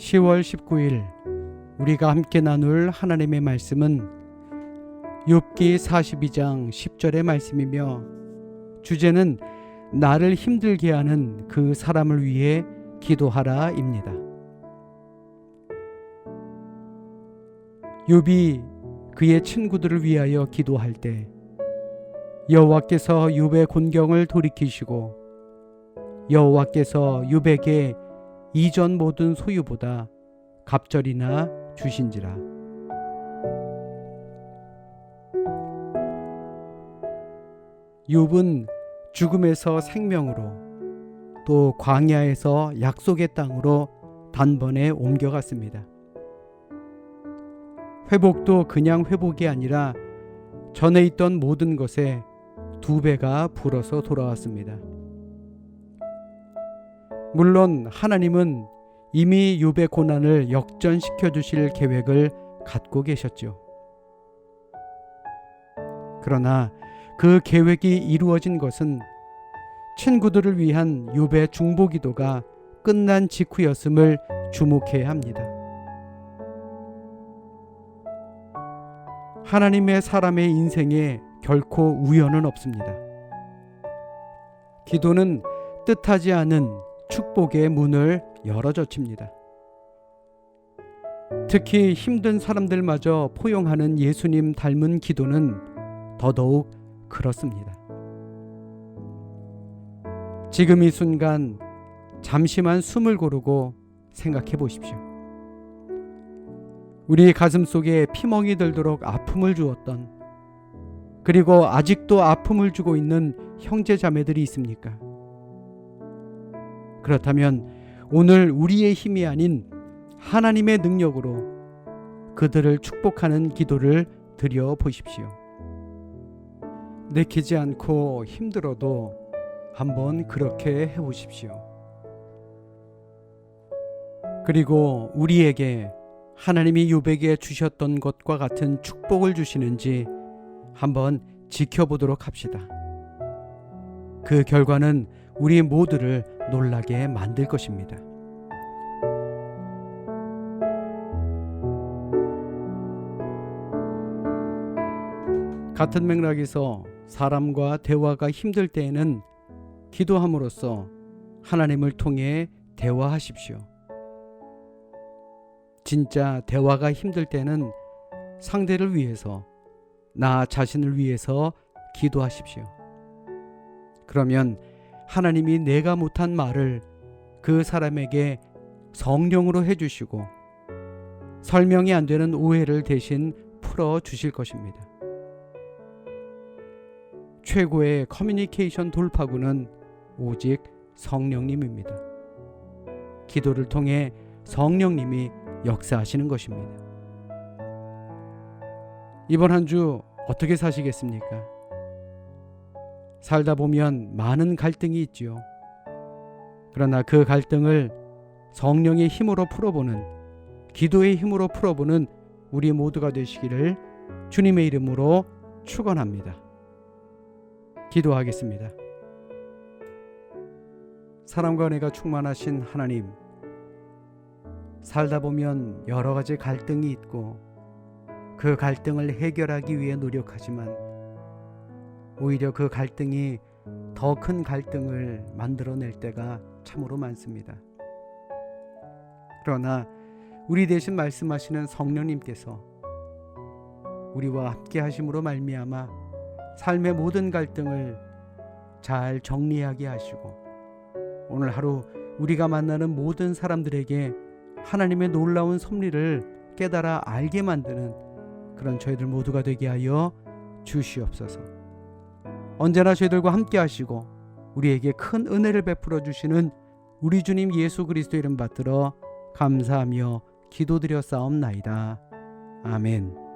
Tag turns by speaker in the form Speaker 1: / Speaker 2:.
Speaker 1: 10월 19일 우리가 함께 나눌 하나님의 말씀은 욥기 42장 10절의 말씀이며 주제는 나를 힘들게 하는 그 사람을 위해 기도하라입니다. 욥이 그의 친구들을 위하여 기도할 때 여호와께서 욥의 곤경을 돌이키시고 여호와께서 욥에게 이전 모든 소유보다 갑절이나 주신지라. 욥은 죽음에서 생명으로 또 광야에서 약속의 땅으로 단번에 옮겨갔습니다. 회복도 그냥 회복이 아니라 전에 있던 모든 것에 두 배가 불어서 돌아왔습니다. 물론 하나님은 이미 욥의 고난을 역전시켜 주실 계획을 갖고 계셨죠. 그러나 그 계획이 이루어진 것은 친구들을 위한 욥의 중보 기도가 끝난 직후였음을 주목해야 합니다. 하나님의 사람의 인생에 결코 우연은 없습니다. 기도는 뜻하지 않은 축복의 문을 열어젖힙니다. 특히 힘든 사람들마저 포용하는 예수님 닮은 기도는 더더욱 그렇습니다. 지금 이 순간 잠시만 숨을 고르고 생각해 보십시오. 우리 가슴 속에 피멍이 들도록 아픔을 주었던 그리고 아직도 아픔을 주고 있는 형제 자매들이 있습니까? 그렇다면 오늘 우리의 힘이 아닌 하나님의 능력으로 그들을 축복하는 기도를 드려 보십시오. 내키지 않고 힘들어도 한번 그렇게 해 보십시오. 그리고 우리에게 하나님이 요백에 주셨던 것과 같은 축복을 주시는지 한번 지켜보도록 합시다. 그 결과는 우리 모두를 놀라게 만들 것입니다. 같은 맥락에서 사람과 대화가 힘들 때에는 기도함으로써 하나님을 통해 대화하십시오. 진짜 대화가 힘들 때는 상대를 위해서 나 자신을 위해서 기도하십시오. 그러면 하나님이 내가 못한 말을 그 사람에게 성령으로 해주시고 설명이 안 되는 오해를 대신 풀어 주실 것입니다. 최고의 커뮤니케이션 돌파구는 오직 성령님입니다. 기도를 통해 성령님이 역사하시는 것입니다. 이번 한 주 어떻게 사시겠습니까? 살다 보면 많은 갈등이 있지요. 그러나 그 갈등을 성령의 힘으로 풀어보는 기도의 힘으로 풀어보는 우리 모두가 되시기를 주님의 이름으로 축원합니다. 기도하겠습니다. 사랑과 은혜가 충만하신 하나님, 살다 보면 여러 가지 갈등이 있고 그 갈등을 해결하기 위해 노력하지만 오히려 그 갈등이 더 큰 갈등을 만들어낼 때가 참으로 많습니다. 그러나 우리 대신 말씀하시는 성령님께서 우리와 함께 하심으로 말미암아 삶의 모든 갈등을 잘 정리하게 하시고 오늘 하루 우리가 만나는 모든 사람들에게 하나님의 놀라운 섭리를 깨달아 알게 만드는 그런 저희들 모두가 되게 하여 주시옵소서. 언제나 저희들과 함께 하시고 우리에게 큰 은혜를 베풀어 주시는 우리 주님 예수 그리스도 이름 받들어 감사하며 기도드려 싸움나이다. 아멘.